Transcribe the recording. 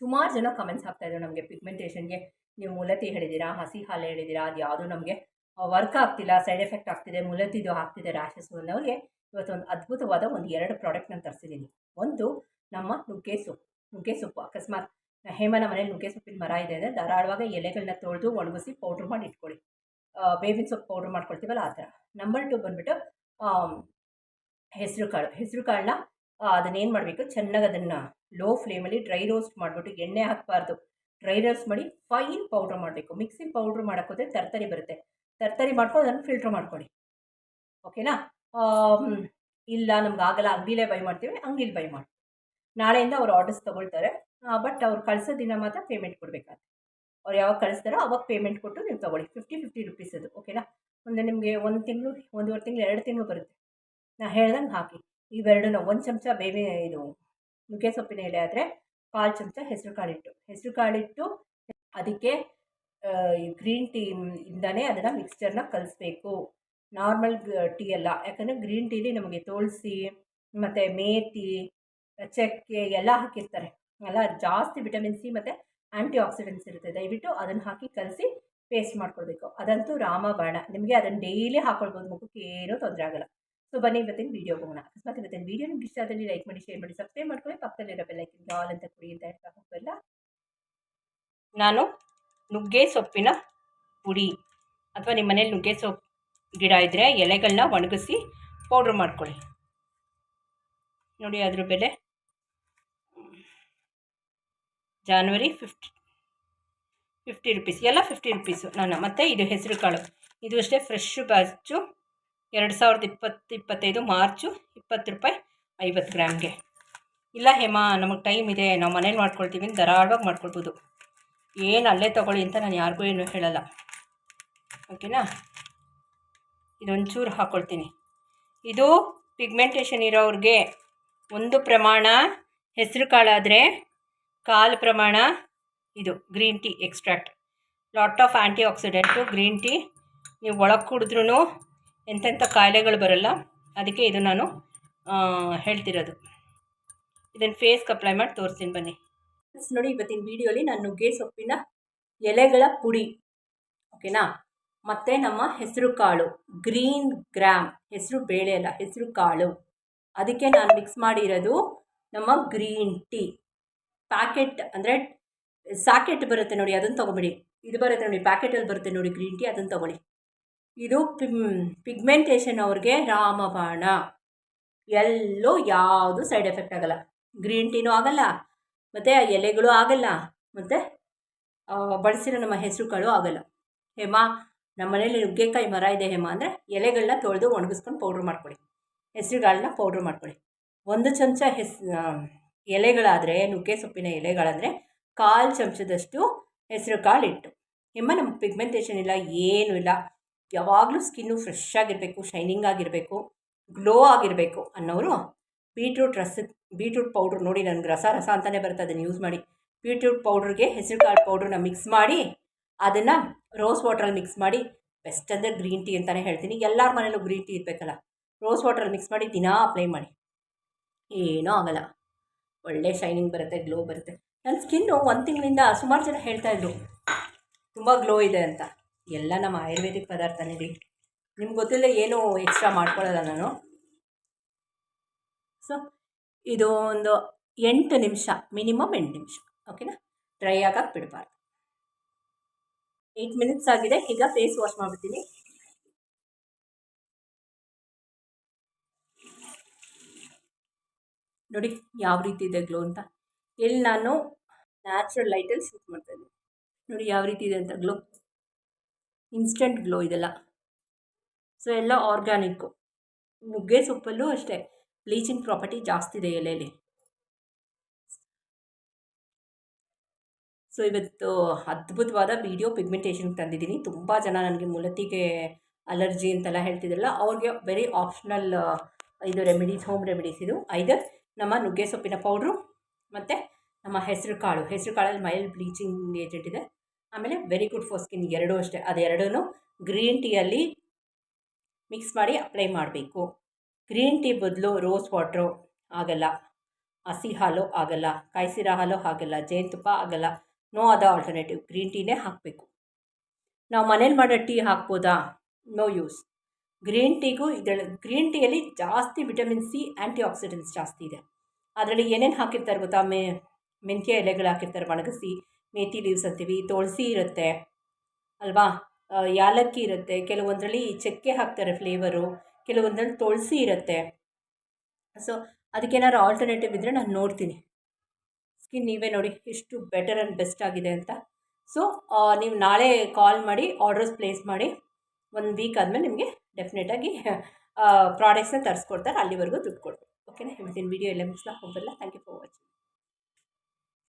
ಸುಮಾರು ಜನ ಕಮೆಂಟ್ಸ್ ಹಾಕ್ತಾಯಿದ್ರು ನಮಗೆ ಪಿಗ್ಮೆಂಟೇಷನ್ಗೆ ನೀವು ಮುಲತಿ ಹೇಳಿದ್ದೀರಾ, ಹಸಿ ಹಾಲು ಹೇಳಿದ್ದೀರಾ, ಅದು ಯಾವುದೂ ನಮಗೆ ವರ್ಕ್ ಆಗ್ತಿಲ್ಲ ಸೈಡ್ ಎಫೆಕ್ಟ್ ಆಗ್ತಿದೆ ಮುಲತಿದು ಆಗ್ತಿದೆ ರ್ಯಾಷಸ್ಸು ಅನ್ನೋರಿಗೆ ಇವತ್ತು ಒಂದು ಅದ್ಭುತವಾದ ಒಂದು ಎರಡು ಪ್ರಾಡಕ್ಟ್ ನಾನು ತರಿಸಿದ್ದೀನಿ ಒಂದು ನಮ್ಮ ನುಗ್ಗೆ ಸೊಪ್ಪು. ನುಗ್ಗೆ ಸೊಪ್ಪು ಅಕಸ್ಮಾತ್ ಹೇಮನ ಮನೇಲಿ ನುಗ್ಗೆ ಸೊಪ್ಪಿನ ಮರ ಇದೆ ಅಂದರೆ ಧಾರಾಳವಾಗಿ ಎಲೆಗಳನ್ನ ತೊಳೆದು ಒಣಗಿಸಿ ಪೌಡ್ರ್ ಮಾಡಿ ಇಟ್ಕೊಳ್ಳಿ. ಬೇವಿನ ಸೊಪ್ಪು ಪೌಡ್ರ್ ಮಾಡ್ಕೊಳ್ತೀವಲ್ಲ ಆ ಥರ. ನಂಬರ್ ಟು ಬಂದುಬಿಟ್ಟು ಹೆಸರು ಕಾಳು ಹೆಸರು ಕಾಳನ್ನ ಅದನ್ನೇನು ಮಾಡಬೇಕು? ಚೆನ್ನಾಗಿ ಅದನ್ನು ಲೋ ಫ್ಲೇಮಲ್ಲಿ ಡ್ರೈ ರೋಸ್ಟ್ ಮಾಡಿಬಿಟ್ಟು ಎಣ್ಣೆ ಹಾಕಬಾರ್ದು. ಡ್ರೈ ರೋಸ್ಟ್ ಮಾಡಿ ಫೈನ್ ಪೌಡ್ರ್ ಮಾಡಬೇಕು. ಮಿಕ್ಸಿ ಪೌಡ್ರ್ ಮಾಡೋಕ್ಕೋದ್ರೆ ತರ್ತರಿ ಬರುತ್ತೆ. ತರ್ತರಿ ಮಾಡ್ಕೊಂಡು ಅದನ್ನು ಫಿಲ್ಟ್ರ್ ಮಾಡ್ಕೊಳ್ಳಿ ಓಕೆನಾ ಇಲ್ಲ, ನಮ್ಗೆ ಆಗಲ್ಲ, ಅಂಗಡಿಲೇ ಬೈ ಮಾಡ್ತೀವಿ, ಅಂಗಡಿಲಿ ಬೈ ಮಾಡಿ. ನಾಳೆಯಿಂದ ಅವ್ರು ಆರ್ಡರ್ಸ್ ತೊಗೊಳ್ತಾರೆ. ಬಟ್ ಅವ್ರು ಕಳಿಸೋ ದಿನ ಮಾತ್ರ ಪೇಮೆಂಟ್ ಕೊಡಬೇಕಾಗುತ್ತೆ. ಅವ್ರು ಯಾವಾಗ ಕಳಿಸ್ತಾರೋ ಅವಾಗ ಪೇಮೆಂಟ್ ಕೊಟ್ಟು ನೀವು ತೊಗೊಳ್ಳಿ. ಫಿಫ್ಟಿ ಫಿಫ್ಟಿ ರುಪೀಸ್ ಅದು. ಓಕೆನಾ ಒಂದು ನಿಮಗೆ ಒಂದು ತಿಂಗಳು, ಒಂದೂವರೆ ತಿಂಗಳು, ಎರಡು ತಿಂಗಳು ಬರುತ್ತೆ. ನಾ ಹೇಳ್ದಂಗೆ ಹಾಕಿ. ಇವೆರಡನ್ನ ಒಂದು ಚಮಚ ಬೇಬಿ ಇದು ನುಗ್ಗೆ ಸೊಪ್ಪಿನ ಎಲೆ ಆದರೆ ಕಾಲು ಚಮಚ ಹೆಸರು ಕಾಳಿಟ್ಟು. ಹೆಸರು ಕಾಳಿಟ್ಟು ಅದಕ್ಕೆ ಗ್ರೀನ್ ಟೀ ಇಂದನೇ ಅದನ್ನು ಮಿಕ್ಸ್ಚರ್ನ ಕಲಿಸ್ಬೇಕು. ನಾರ್ಮಲ್ ಟೀ ಅಲ್ಲ, ಯಾಕಂದರೆ ಗ್ರೀನ್ ಟೀಲಿ ನಮಗೆ ತುಳಸಿ ಮತ್ತು ಮೇತಿ, ಚಕ್ಕೆ ಎಲ್ಲ ಹಾಕಿರ್ತಾರೆ. ಎಲ್ಲ ಜಾಸ್ತಿ ವಿಟಮಿನ್ ಸಿ ಮತ್ತು ಆ್ಯಂಟಿ ಆಕ್ಸಿಡೆಂಟ್ಸ್ ಇರುತ್ತೆ. ದಯವಿಟ್ಟು ಅದನ್ನು ಹಾಕಿ ಕಲಸಿ ಪೇಸ್ಟ್ ಮಾಡ್ಕೊಳ್ಬೇಕು. ಅದಂತೂ ರಾಮಬಾಣ. ನಿಮಗೆ ಅದನ್ನು ಡೈಲಿ ಹಾಕ್ಕೊಳ್ಬೋದು ಮುಖಕ್ಕೆ ಏನೂ ತೊಂದರೆ ಆಗಲ್ಲ. ಸೊ ಬನ್ನಿ ಇವತ್ತಿನ ವೀಡಿಯೋ ಹೋಗೋಣ. ಅಕಸ್ಮಾತ್ ಇವತ್ತಿನ ವೀಡಿಯೋ ನಿಮ್ಗೆ ಇಷ್ಟ ಆದಲ್ಲಿ ಲೈಕ್ ಮಾಡಿ ಶೇರ್ ಮಾಡಿ ಸಬ್ಸ್ಕ್ರೈಬ್ ಮಾಡ್ಕೊಳ್ಳಿ. ಪಕ್ಕದಲ್ಲಿರೋ ಬೆಲ್ಲೈಕಿಂದ ಆಲ್ ಅಂತ ಕುಡಿ ಅಂತ ಹೇಳ್ತಾ ಹೋಗಲ್ಲ ನಾನು ನುಗ್ಗೆ ಸೊಪ್ಪಿನ ಪುಡಿ ಅಥವಾ ನಿಮ್ಮ ಮನೇಲಿ ನುಗ್ಗೆ ಸೊಪ್ಪು ಗಿಡ ಇದ್ದರೆ ಎಲೆಗಳನ್ನ ಒಣಗಿಸಿ ಪೌಡ್ರ್ ಮಾಡ್ಕೊಳ್ಳಿ. ನೋಡಿ ಅದ್ರ ಬೆಲೆ. ಜಾನ್ವರಿ ಫಿಫ್ಟಿ ಫಿಫ್ಟಿ ರುಪೀಸ್ ಎಲ್ಲ ಫಿಫ್ಟಿ ರುಪೀಸು ನಾನು ಮತ್ತು ಇದು ಹೆಸರು ಕಾಳು. ಇದು ಅಷ್ಟೇ ಫ್ರೆಶ್ ಬ್ಯಾಚು ಎರಡು ಸಾವಿರದ ಇಪ್ಪತ್ತು, ಇಪ್ಪತ್ತೈದು ಮಾರ್ಚು ಇಪ್ಪತ್ತು ರೂಪಾಯಿ ಐವತ್ತು ಗ್ರಾಮ್ಗೆ. ಇಲ್ಲ ಹೇಮಾ, ನಮಗೆ ಟೈಮ್ ಇದೆ. ನಾವು ಮನೇಲಿ ಮಾಡ್ಕೊಳ್ತೀವಿ ಧಾರಾಳವಾಗಿ ಮಾಡ್ಕೊಳ್ಬೋದು. ಏನು ಅಲ್ಲೇ ತೊಗೊಳ್ಳಿ ಅಂತ ನಾನು ಯಾರಿಗೂ ಏನು ಹೇಳಲ್ಲ. ಓಕೆನಾ? ಇದೊಂಚೂರು ಹಾಕ್ಕೊಳ್ತೀನಿ ಇದು ಪಿಗ್ಮೆಂಟೇಷನ್ ಇರೋರಿಗೆ ಒಂದು ಪ್ರಮಾಣ, ಹೆಸರು ಕಾಳಾದರೆ ಕಾಲು ಪ್ರಮಾಣ, ಇದು green tea extract lot of antioxidant green tea ನೀವು ಒಳಗೆ ಕುಡಿದ್ರೂ ಎಂತೆಂಥ ಕಾಯಿಲೆಗಳು ಬರೋಲ್ಲ. ಅದಕ್ಕೆ ಇದು ನಾನು ಹೇಳ್ತಿರೋದು. ಇದನ್ನು ಫೇಸ್ಗೆ ಅಪ್ಲೈ ಮಾಡಿ ತೋರಿಸ್ತೀನಿ ಬನ್ನಿ. ನೋಡಿ ಇವತ್ತಿನ ವೀಡಿಯೋಲಿ ನಾನು ನುಗ್ಗೆ ಸೊಪ್ಪಿನ ಎಲೆಗಳ ಪುಡಿ ಓಕೆನಾ ಮತ್ತು ನಮ್ಮ ಹೆಸರು ಕಾಳು ಗ್ರೀನ್ ಗ್ರಾಮ್ ಹೆಸರು ಬೇಳೆ ಅಲ್ಲ, ಹೆಸರು ಕಾಳು. ಅದಕ್ಕೆ ನಾನು ಮಿಕ್ಸ್ ಮಾಡಿರೋದು ನಮ್ಮ ಗ್ರೀನ್ ಟೀ ಪ್ಯಾಕೆಟ್ ಅಂದರೆ ಸಾಕೆಟ್ ಬರುತ್ತೆ ನೋಡಿ ಅದನ್ನು ತೊಗೊಬಿಡಿ. ಇದು ಬರುತ್ತೆ ನೋಡಿ ಪ್ಯಾಕೆಟಲ್ಲಿ ಬರುತ್ತೆ ನೋಡಿ ಗ್ರೀನ್ ಟೀ ಅದನ್ನು ತೊಗೊಳ್ಳಿ. ಇದು ಪಿಗ್ಮೆಂಟೇಷನ್ ಅವ್ರಿಗೆ ರಾಮಬಾಣ. ಎಲ್ಲೂ ಯಾವುದು ಸೈಡ್ ಎಫೆಕ್ಟ್ ಆಗಲ್ಲ. ಗ್ರೀನ್ ಟೀನೂ ಆಗಲ್ಲ, ಮತ್ತು ಎಲೆಗಳು ಆಗಲ್ಲ, ಮತ್ತು ಬಳಸಿರೋ ನಮ್ಮ ಹೆಸರು ಕಾಳು ಆಗೋಲ್ಲ. ಹೇಮಾ, ನಮ್ಮ ಮನೇಲಿ ನುಗ್ಗೆಕಾಯಿ ಮರ ಇದೆ ಹೇಮ ಅಂದರೆ ಎಲೆಗಳನ್ನ ತೊಳೆದು ಒಣಗಿಸ್ಕೊಂಡು ಪೌಡ್ರ್ ಮಾಡ್ಕೊಳ್ಳಿ. ಹೆಸರುಗಳನ್ನ ಪೌಡ್ರ್ ಮಾಡ್ಕೊಳ್ಳಿ. ಒಂದು ಚಮಚ ಹೆಸ್ ಎಲೆಗಳಾದರೆ, ನುಗ್ಗೆ ಸೊಪ್ಪಿನ ಎಲೆಗಳಾದರೆ ಕಾಲು ಚಮಚದಷ್ಟು ಹೆಸರು ಕಾಳು ಇಟ್ಟು ಹೆಮ್ಮ ನಮ್ಮ ಪಿಗ್ಮೆಂಟೇಷನ್ ಇಲ್ಲ, ಏನೂ ಇಲ್ಲ. ಯಾವಾಗಲೂ ಸ್ಕಿನ್ನು ಫ್ರೆಶ್ ಆಗಿರಬೇಕು, ಶೈನಿಂಗ್ ಆಗಿರಬೇಕು, ಗ್ಲೋ ಆಗಿರಬೇಕು ಅನ್ನೋರು ಬೀಟ್ರೂಟ್ ರಸ, ಬೀಟ್ರೂಟ್ ಪೌಡ್ರ್ ನೋಡಿ ನನಗೆ ರಸ ರಸ ಅಂತಲೇ ಬರುತ್ತೆ, ಅದನ್ನು ಯೂಸ್ ಮಾಡಿ. ಬೀಟ್ರೂಟ್ ಪೌಡ್ರಿಗೆ ಹೆಸರು ಕಾಳು ಪೌಡ್ರನ್ನ ಮಿಕ್ಸ್ ಮಾಡಿ, ಅದನ್ನು ರೋಸ್ ವಾಟ್ರಲ್ಲಿ ಮಿಕ್ಸ್ ಮಾಡಿ ಬೆಸ್ಟ್ ಅಂದರೆ ಗ್ರೀನ್ ಟೀ ಅಂತಲೇ ಹೇಳ್ತೀನಿ. ಎಲ್ಲರ ಮನೇಲೂ ಗ್ರೀನ್ ಟೀ ಇರಬೇಕಲ್ಲ ರೋಸ್ ವಾಟ್ರಲ್ಲಿ ಮಿಕ್ಸ್ ಮಾಡಿ, ದಿನಾ ಅಪ್ಲೈ ಮಾಡಿ. ಏನೂ ಆಗಲ್ಲ. ಒಳ್ಳೆ ಶೈನಿಂಗ್ ಬರುತ್ತೆ ಗ್ಲೋ ಬರುತ್ತೆ. ನನ್ನ ಸ್ಕಿನ್ನು ಒಂದು ತಿಂಗಳಿಂದ ಸುಮಾರು ಜನ ಹೇಳ್ತಾಯಿದ್ರು ತುಂಬ ಗ್ಲೋ ಇದೆ ಅಂತ. ಎಲ್ಲ ನಮ್ಮ ಆಯುರ್ವೇದಿಕ್ ಪದಾರ್ಥನೇ ರೀ. ನಿಮ್ಗೆ ಗೊತ್ತಿಲ್ಲ ಏನೂ ಎಕ್ಸ್ಟ್ರಾ ಮಾಡ್ಕೊಳ್ಳಲ್ಲ ನಾನು. ಸೊ ಇದು ಒಂದು ಎಂಟು ನಿಮಿಷ ಮಿನಿಮಮ್ ಎಂಟು ನಿಮಿಷ ಓಕೆನಾ ಡ್ರೈ ಆಗಕ್ಕೆ ಬಿಡಬಾರ್ದು. ಏಯ್ಟ್ ಮಿನಿಟ್ಸ್ ಆಗಿದೆ, ಈಗ ಫೇಸ್ ವಾಶ್ ಮಾಡ್ಬಿಡ್ತೀನಿ. ನೋಡಿ, ಯಾವ ರೀತಿ ಇದೆ ಗ್ಲೋ ಅಂತ. ಇಲ್ಲಿ ನಾನು ನ್ಯಾಚುರಲ್ ಲೈಟಲ್ಲಿ ಶೂಟ್ ಮಾಡ್ತಾಯಿದ್ದೀನಿ ನೋಡಿ, ಯಾವ ರೀತಿ ಇದೆ ಅಂತ ಗ್ಲೋ ಇನ್ಸ್ಟೆಂಟ್ ಗ್ಲೋ ಇದೆಲ್ಲ. ಸೊ ಎಲ್ಲ ಆರ್ಗ್ಯಾನಿಕ್ಕು ನುಗ್ಗೆ ಸೊಪ್ಪಲ್ಲೂ ಅಷ್ಟೇ. ಬ್ಲೀಚಿಂಗ್ ಪ್ರಾಪರ್ಟಿ ಜಾಸ್ತಿ ಇದೆ ಎಲೆಯಲ್ಲಿ ಸೊ ಇವತ್ತು ಅದ್ಭುತವಾದ ವೀಡಿಯೋ ಪಿಗ್ಮೆಂಟೇಷನ್ ತಂದಿದ್ದೀನಿ. ತುಂಬ ಜನ ನನಗೆ ಮುಲತಿಗೆ ಅಲರ್ಜಿ ಅಂತೆಲ್ಲ ಹೇಳ್ತಿದ್ರಲ್ಲ, ಅವ್ರಿಗೆ ವೆರಿ ಆಪ್ಷನಲ್ ಇದು ರೆಮಿಡೀಸ್ ಹೋಮ್ ರೆಮಿಡೀಸ್ ಇದು. ಐದರ್ ನಮ್ಮ ನುಗ್ಗೆ ಸೊಪ್ಪಿನ ಪೌಡ್ರು ಮತ್ತು ನಮ್ಮ ಹೆಸರು ಕಾಳು. ಹೆಸರು ಕಾಳಲ್ಲಿ ಮೈಲ್ ಬ್ಲೀಚಿಂಗ್ ಏಜೆಂಟ್ ಇದೆ. ಆಮೇಲೆ ವೆರಿ ಗುಡ್ ಫಾರ್ ಸ್ಕಿನ್ ಎರಡೂ ಅಷ್ಟೇ. ಅದೆರಡೂ ಗ್ರೀನ್ ಟೀಯಲ್ಲಿ ಮಿಕ್ಸ್ ಮಾಡಿ ಅಪ್ಲೈ ಮಾಡಬೇಕು. ಗ್ರೀನ್ ಟೀ ಬದಲು ರೋಸ್ ವಾಟ್ರು ಆಗಲ್ಲ. ಹಸಿ ಹಾಲು ಆಗಲ್ಲ. ಕಾಯಿಸಿರ ಹಾಲು ಆಗಲ್ಲ. ಜೇನುತುಪ್ಪ ಆಗಲ್ಲ. ನೋ ಅದ ಆಲ್ಟರ್ನೇಟಿವ್ ಗ್ರೀನ್ ಟೀನೇ ಹಾಕಬೇಕು. ನಾವು ಮನೇಲಿ ಮಾಡೋ ಟೀ ಹಾಕ್ಬೋದಾ? ನೋ ಯೂಸ್ ಗ್ರೀನ್ ಟೀಗೂ ಇದರಲ್ಲಿ ಗ್ರೀನ್ ಟೀಯಲ್ಲಿ ಜಾಸ್ತಿ ವಿಟಮಿನ್ ಸಿ ಆ್ಯಂಟಿ ಆಕ್ಸಿಡೆಂಟ್ಸ್ ಜಾಸ್ತಿ ಇದೆ. ಅದರಲ್ಲಿ ಏನೇನು ಹಾಕಿರ್ತಾರೆ ಗೊತ್ತಾ? ಮೆಂತ್ಯ ಎಲೆಗಳು ಹಾಕಿರ್ತಾರೆ, ಒಣಗಿಸಿ. ಮೇಥಿ ಲೀವ್ಸ್ ಅಂತೀವಿ ತುಳಸಿ ಇರುತ್ತೆ, ಅಲ್ವಾ? ಯಾಲಕ್ಕಿ ಇರುತ್ತೆ, ಕೆಲವೊಂದರಲ್ಲಿ ಚಕ್ಕೆ ಹಾಕ್ತಾರೆ ಫ್ಲೇವರು ಕೆಲವೊಂದರಲ್ಲಿ ತುಳಸಿ ಇರುತ್ತೆ. ಸೊ ಅದಕ್ಕೇನಾದ್ರು ಆಲ್ಟರ್ನೇಟಿವ್ ಇದ್ದರೆ ನಾನು ನೋಡ್ತೀನಿ. ಸ್ಕಿನ್ ನೀವೇ ನೋಡಿ, ಎಷ್ಟು ಬೆಟರ್ ಆ್ಯಂಡ್ ಬೆಸ್ಟ್ ಆಗಿದೆ ಅಂತ. ಸೊ ನೀವು ನಾಳೆ ಕಾಲ್ ಮಾಡಿ ಆರ್ಡರ್ಸ್ ಪ್ಲೇಸ್ ಮಾಡಿ, ಒಂದು ವೀಕ್ ಆದಮೇಲೆ ನಿಮಗೆ ಡೆಫಿನೆಟಾಗಿ ಪ್ರಾಡಕ್ಟ್ಸ್ನ ತರಿಸ್ಕೊಡ್ತಾರೆ, ಅಲ್ಲಿವರೆಗೂ ದುಡ್ಡು ಕೊಡ್ಬೇಕು ಓಕೆನಾ ಇವತ್ತಿನ ವೀಡಿಯೋ ಎಲ್ಲ ಮುಗಿಸ್ಲಾ? ಹೋಗಲ್ಲ ಥ್ಯಾಂಕ್ ಯು ಫಾರ್ ವಾಚಿಂಗ್